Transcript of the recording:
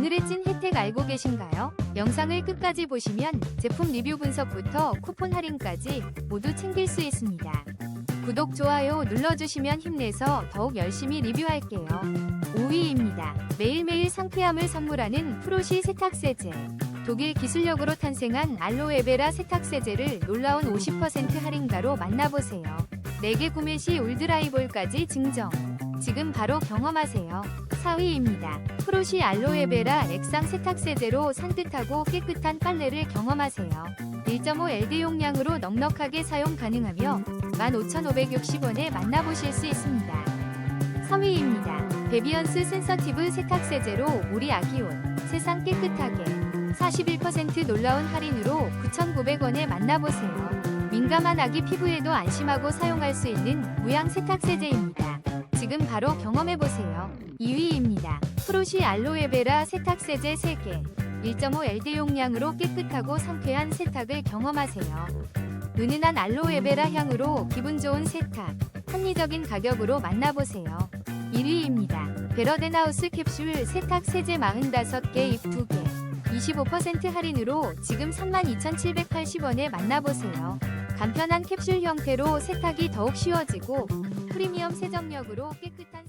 오늘의 찐 혜택 알고 계신가요? 영상을 끝까지 보시면 제품 리뷰 분석부터 쿠폰 할인까지 모두 챙길 수 있습니다. 구독, 좋아요 눌러주시면 힘내서 더욱 열심히 리뷰할게요. 5위입니다. 매일매일 상쾌함을 선물하는 프로시 세탁세제. 독일 기술력으로 탄생한 알로에베라 세탁세제를 놀라운 50% 할인가로 만나보세요. 4개 구매 시 울드라이볼까지 증정. 지금 바로 경험하세요. 4위입니다. 프로시 알로에베라 액상 세탁세제로 산뜻하고 깨끗한 빨래를 경험하세요. 1.5LD 용량으로 넉넉하게 사용 가능하며 15,560원에 만나보실 수 있습니다. 3위입니다. 베비언스 센서티브 세탁세제로 우리 아기온 세상 깨끗하게 41% 놀라운 할인으로 9,900원에 만나보세요. 민감한 아기 피부에도 안심하고 사용할 수 있는 무향 세탁 세제입니다. 지금 바로 경험해보세요. 2위입니다. 프로시 알로에베라 세탁 세제 3개 1.5LD 용량으로 깨끗하고 상쾌한 세탁을 경험하세요. 은은한 알로에베라 향으로 기분 좋은 세탁, 합리적인 가격으로 만나보세요. 1위입니다. 베러덴하우스 캡슐 세탁 세제 45개 잎 2개 25% 할인으로 지금 32,780원에 만나보세요. 간편한 캡슐 형태로 세탁이 더욱 쉬워지고 프리미엄 세정력으로 깨끗한